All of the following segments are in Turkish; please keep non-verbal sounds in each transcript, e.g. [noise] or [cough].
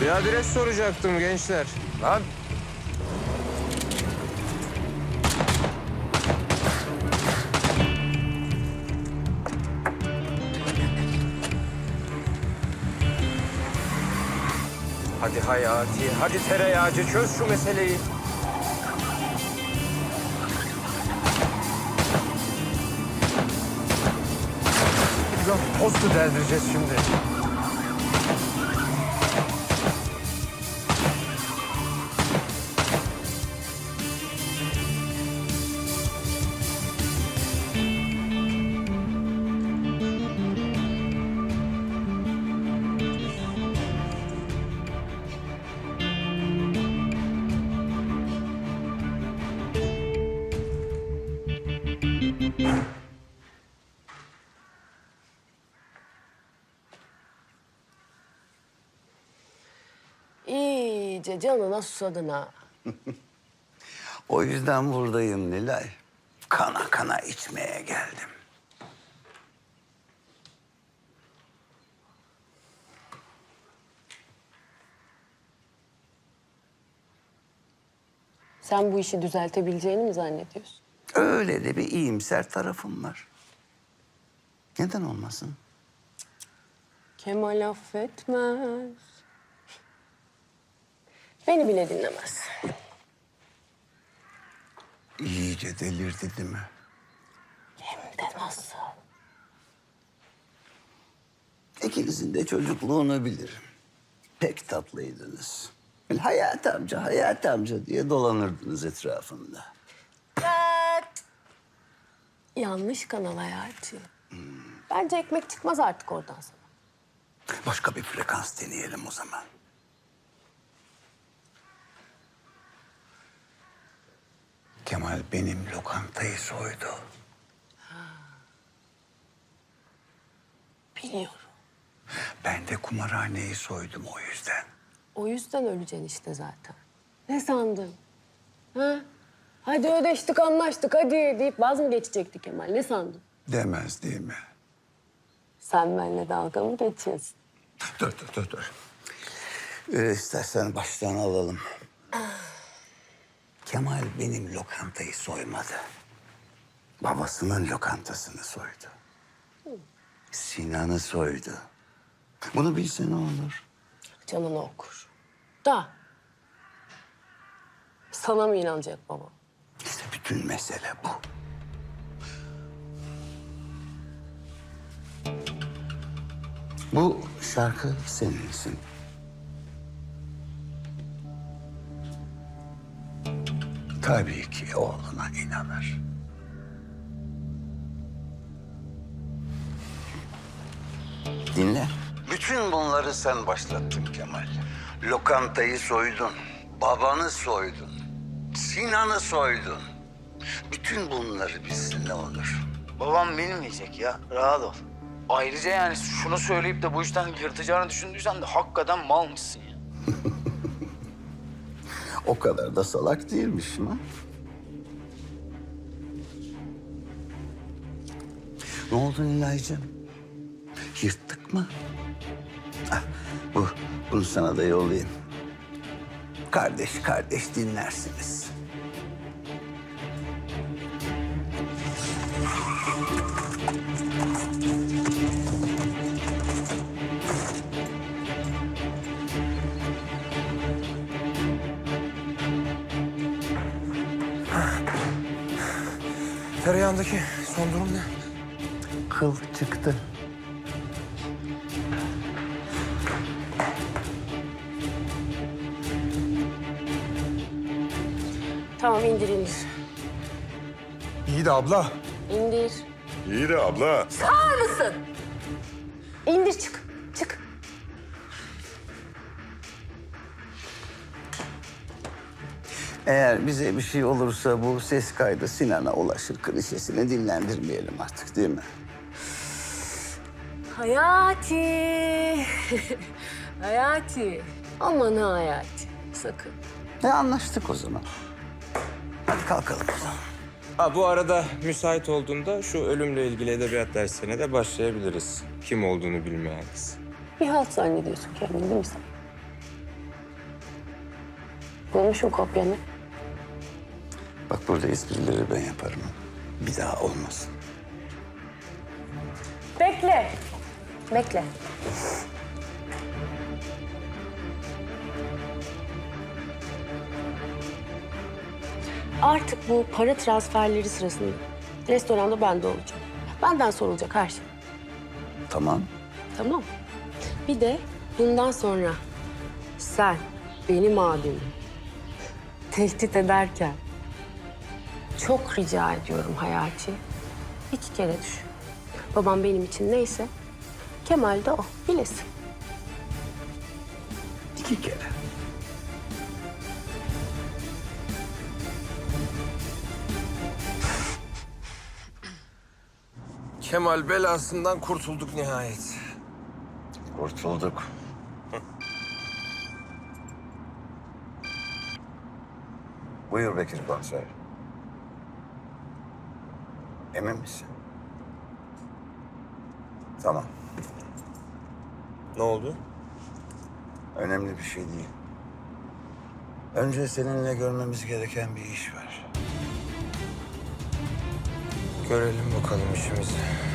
Bir adres soracaktım gençler. Lan Hadi Hayati, hadi tereyağcı çöz şu meseleyi. Lan postu deldireceğiz şimdi. İyice canına susadın ha. [laughs] O yüzden buradayım Nilay. Kana kana içmeye geldim. Sen bu işi düzeltebileceğini mi zannediyorsun? Öyle de bir iyimser tarafım var. Neden olmasın? Kemal affetmez. Beni bile dinlemez. İyice delirdi değil mi? Hem de nasıl? İkinizin de çocukluğunu bilirim. Pek tatlıydınız. Böyle Hayati amca, Hayati amca diye dolanırdınız etrafında. Yanlış kanal hayatı. Bence ekmek çıkmaz artık oradan sana. Başka bir frekans deneyelim o zaman. Kemal benim lokantayı soydu. Biliyorum. Ben de kumarhaneyi soydum o yüzden. O yüzden öleceksin işte zaten. Ne sandın? Ha? Hadi ödeştik, anlaştık, hadi deyip vaz mı geçecekti Kemal? Ne sandın? Demez değil mi? Sen benimle dalga mı geçiyorsun? Dur, dur, dur, dur. Ee, istersen baştan alalım. Kemal benim lokantayı soymadı. Babasının lokantasını soydu. Sinan'ı soydu. Bunu bilse ne olur? Canını okur. Da. Sana mı inanacak baba? İşte bütün mesele bu. Bu şarkı seninsin. Tabii ki oğluna inanır. Dinle. Bütün bunları sen başlattın Kemal. Lokantayı soydun, babanı soydun, Sinan'ı soydun. Bütün bunları bilsin ne olur. Babam bilmeyecek ya. Rahat ol. Ayrıca yani şunu söyleyip de bu işten yırtacağını düşündüysen de hakikaten malmışsın ya. [laughs] O kadar da salak değilmiş mi? Ne oldu Nilay'cığım? Yırttık mı? Ah, bu, bunu sana da yollayayım. Kardeş kardeş dinlersiniz. Tereyağındaki son durum ne? Kıl çıktı. Tamam indir indir. İyi de abla. İndir. İyi de abla. Sağır mısın? İndir çık. Çık. Eğer bize bir şey olursa bu ses kaydı Sinan'a ulaşır klişesini dinlendirmeyelim artık değil mi? Hayati. [laughs] hayati. Aman ha hayati. Sakın. E anlaştık o zaman. Hadi kalkalım o zaman. Ha bu arada müsait olduğunda şu ölümle ilgili edebiyat dersine de başlayabiliriz. Kim olduğunu bilmeyen kız. Bir halt zannediyorsun kendini değil mi sen? Bulmuşum kopyanı. Bak burada esprileri ben yaparım. Bir daha olmasın. Bekle. Bekle. Artık bu para transferleri sırasında restoranda bende olacağım. Benden sorulacak her şey. Tamam. Tamam. Bir de bundan sonra sen benim abimi tehdit ederken çok rica ediyorum Hayati. İki kere düşün. Babam benim için neyse Kemal de o. Bilesin. İki kere. Kemal belasından kurtulduk nihayet. Kurtulduk. [laughs] Buyur Bekir Komiser. Emin misin? Tamam. Ne oldu? Önemli bir şey değil. Önce seninle görmemiz gereken bir iş var. Görelim bakalım işimizi.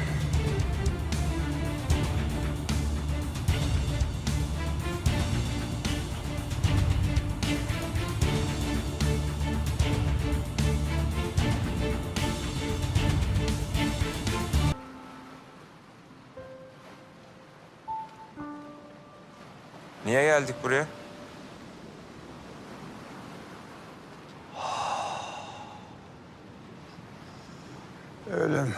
Niye geldik buraya? Ölüm.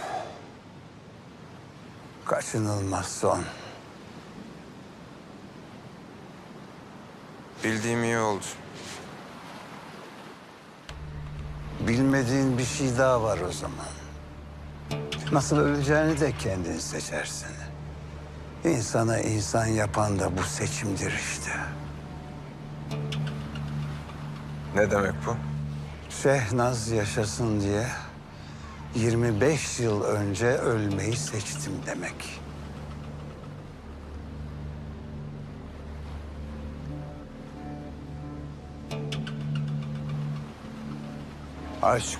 Kaçınılmaz son. Bildiğim iyi oldu. Bilmediğin bir şey daha var o zaman. Nasıl öleceğini de kendin seçersin. İnsana insan yapan da bu seçimdir işte. Ne demek bu? Şehnaz yaşasın diye 25 yıl önce ölmeyi seçtim demek. Aşk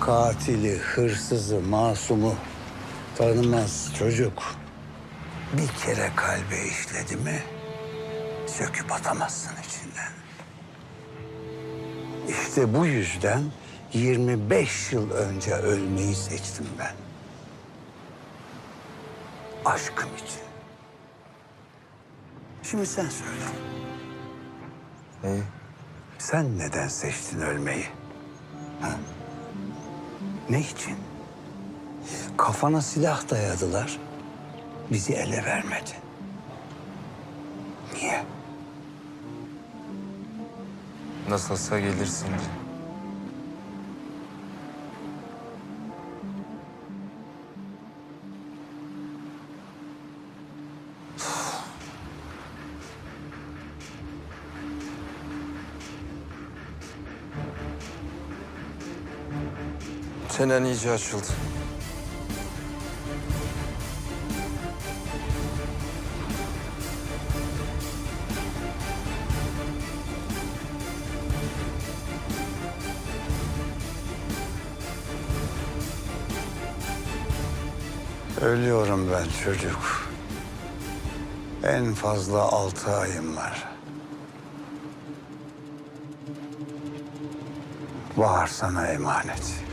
katili, hırsızı, masumu tanımaz çocuk. Bir kere kalbe işledi mi söküp atamazsın içinden. İşte bu yüzden 25 yıl önce ölmeyi seçtim ben. Aşkım için. Şimdi sen söyle. Neyi? Sen neden seçtin ölmeyi? Ha? Ne için? Kafana silah dayadılar. Bizi ele vermedi. Niye? Nasılsa gelirsin diye. Çenen iyice açıldı. Ölüyorum ben çocuk. En fazla altı ayım var. Bahar sana emanet.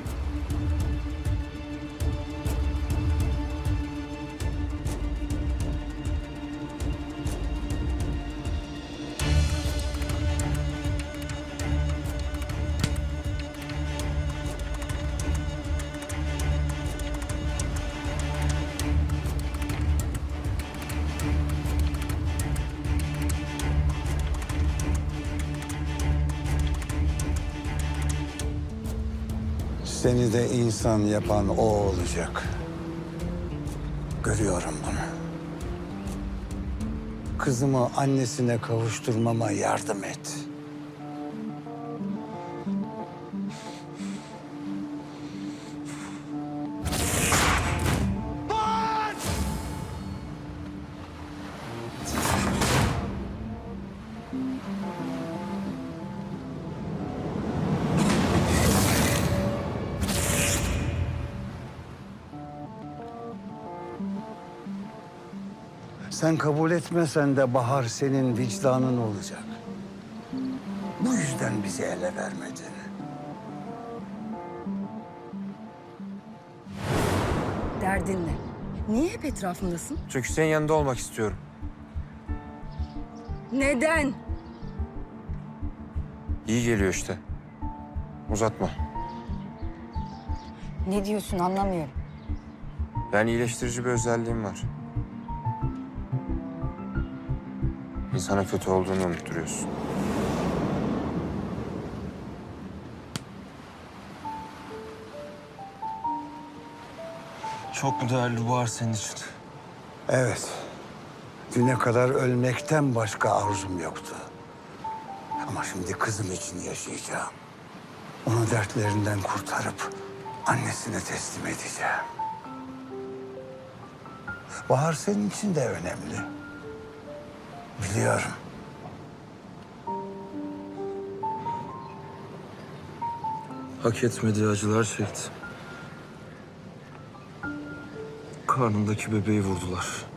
Seni de insan yapan o olacak. Görüyorum bunu. Kızımı annesine kavuşturmama yardım et. Sen kabul etmesen de Bahar senin vicdanın olacak. Bu yüzden bizi ele vermedin. Derdin ne? Niye hep etrafımdasın? Çünkü senin yanında olmak istiyorum. Neden? İyi geliyor işte. Uzatma. Ne diyorsun anlamıyorum. Yani iyileştirici bir özelliğim var. İnsana kötü olduğunu unutturuyorsun. Çok mu değerli bu var senin için? Evet. Düne kadar ölmekten başka arzum yoktu. Ama şimdi kızım için yaşayacağım. Onu dertlerinden kurtarıp annesine teslim edeceğim. Bahar senin için de önemli. Biliyorum. Hak etmediği acılar çekti. Karnındaki bebeği vurdular.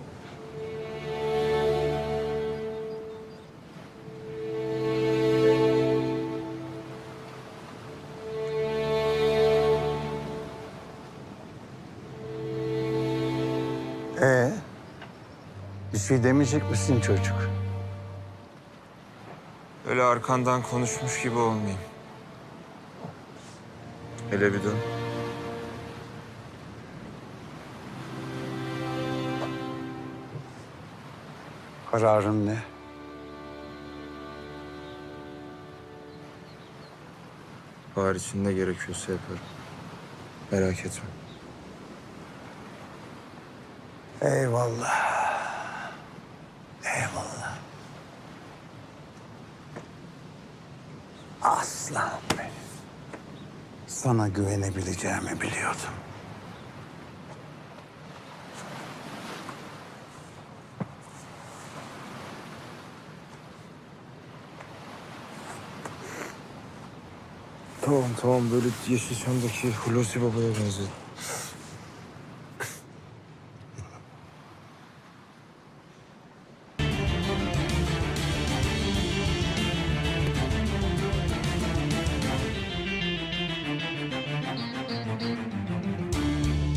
Bir şey demeyecek misin çocuk? Öyle arkandan konuşmuş gibi olmayayım. Hele bir dön. Kararın ne? Bahar için ne gerekiyorsa yaparım. Merak etme. Eyvallah. Eyvallah. Aslan benim. Sana güvenebileceğimi biliyordum. Tamam tamam böyle Yeşilçam'daki Hulusi Baba'ya benzedim.